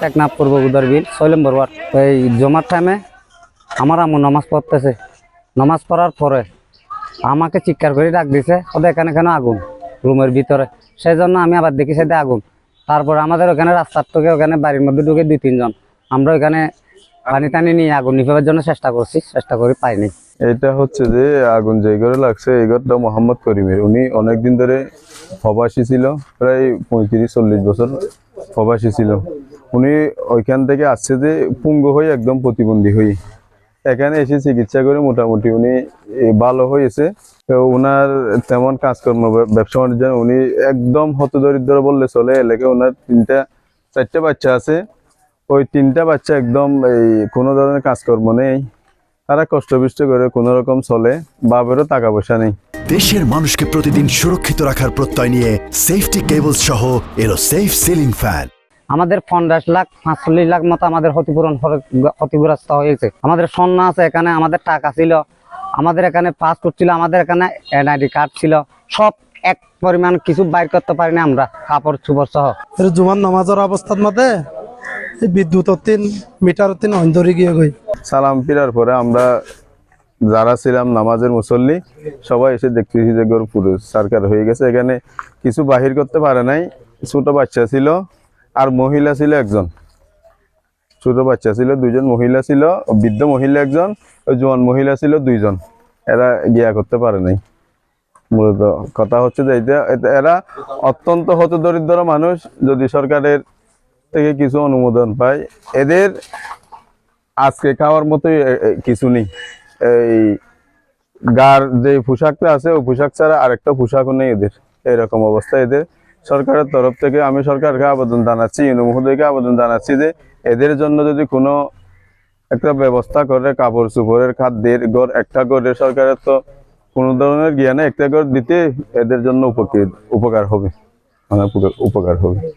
টেকনাফ পূর্ব উদার বিল, ছয় নম্বর ওয়ার্ড। এই জমার টাইমে আমার আম্মু নামাজ পড়তেছে। নামাজ পড়ার পরে আমাকে চিৎকার করে ডাক দিছে, ওদের এখানে কেন আগুন? রুমের ভিতরে। সেই জন্য আমি আবার দেখি সেটা আগুন। তারপর আমাদের ওখানে রাস্তার থেকে ওখানে বাড়ির মধ্যে ঢুকে দুই তিনজন। আমরা ওখানে পানি টানি নিয়ে আগুন নিভাবার জন্য চেষ্টা করছি, চেষ্টা করে পাইনি। এটা হচ্ছে যে আগুন যে ঘরে লাগছে, এই ঘরটা মোহাম্মদ করিমের। উনি অনেকদিন ধরে প্রবাসী ছিল, প্রায় পঁয়ত্রিশ, চল্লিশ বছর প্রবাসী ছিল। উনি ওইখান থেকে আসছে যে পুঙ্গ হয়ে একদম প্রতিবন্ধী হয়ে। এখানে এসে চিকিৎসা করে মোটামুটি উনি ভালো হয়েছে। ওনার তেমন কাজকর্ম ব্যবসা বাণিজ্য, উনি একদম হতদরিদ্র বললে চলে। এলাকায় ওনার তিনটা, চারটে বাচ্চা আছে। ওই তিনটা বাচ্চা একদম এই কোনো ধরনের কাজকর্ম নেই। তারা কষ্টবিষ্ট করে কোনো রকম চলে বাবেরও টাকা পয়সা নেই। দেশের মানুষকে প্রতিদিন সুরক্ষিত রাখার প্রত্যয় নিয়ে সেফটি কেবলস সহ এলো সেফ সিলিং ফ্যান আমাদের পঞ্চাশ লাখ পাঁচচল্লিশ লাখ মতো আমাদের ক্ষতিপূরণ ক্ষতিগ্রস্ত হয়েছে। আমাদের স্বর্ণ আছে এখানে আমাদের টাকা ছিল। আমাদের এখানে পাসপোর্ট ছিল আমাদের এখানে এনআইডি কার্ড ছিল। সব এক পরিমাণ কিছু বাইর করতে পারিনি আমরা কাপড় চুপড় সহ। জুমান নামাজের অবস্থার মধ্যে বিদ্যুৎ তিন মিটার তিন অন্ধরি গিয়ে গই। সালাম ফিরার পরে আমরা যারা ছিলাম নামাজের মুসল্লি, সবাই এসে দেখতেছি যে গরু পুরুষ সরকার হয়ে গেছে। এখানে কিছু বাহির করতে পারে নাই। ছোট বাচ্চা ছিল আর মহিলা ছিল একজন। ছোট বাচ্চা ছিল, দুইজন মহিলা ছিল, বৃদ্ধ মহিলা একজন জোয়ান মহিলা ছিল দুইজন। এরা গিয়া করতে পারে নাই। মূলত কথা হচ্ছে যে এটা- এরা অত্যন্ত হত দরিদ্র মানুষ। যদি সরকারের থেকে কিছু অনুমোদন পাই। এদের আজকে খাওয়ার এ- কিছু নেই। এই গার যে পোশাকটা আছে ওই পোশাক ছাড়া আরেকটা পোশাকও নেই এদের। এরকম অবস্থা এদের। সরকারের তরফ থেকে আমি সরকারকে আবেদন জানাচ্ছি ইউনো মহোদয়কে আবেদন জানাচ্ছি যে এদের জন্য যদি কোনো একটা ব্যবস্থা করে, কাপড় চোপড়ের খাদ্যের ঘর একটা করে সরকারের তো কোনো ধরনের জ্ঞানে একটা ঘর দিতে এদের জন্য উপকৃত, উপকার হবে। মানে উপকার- উপকার হবে।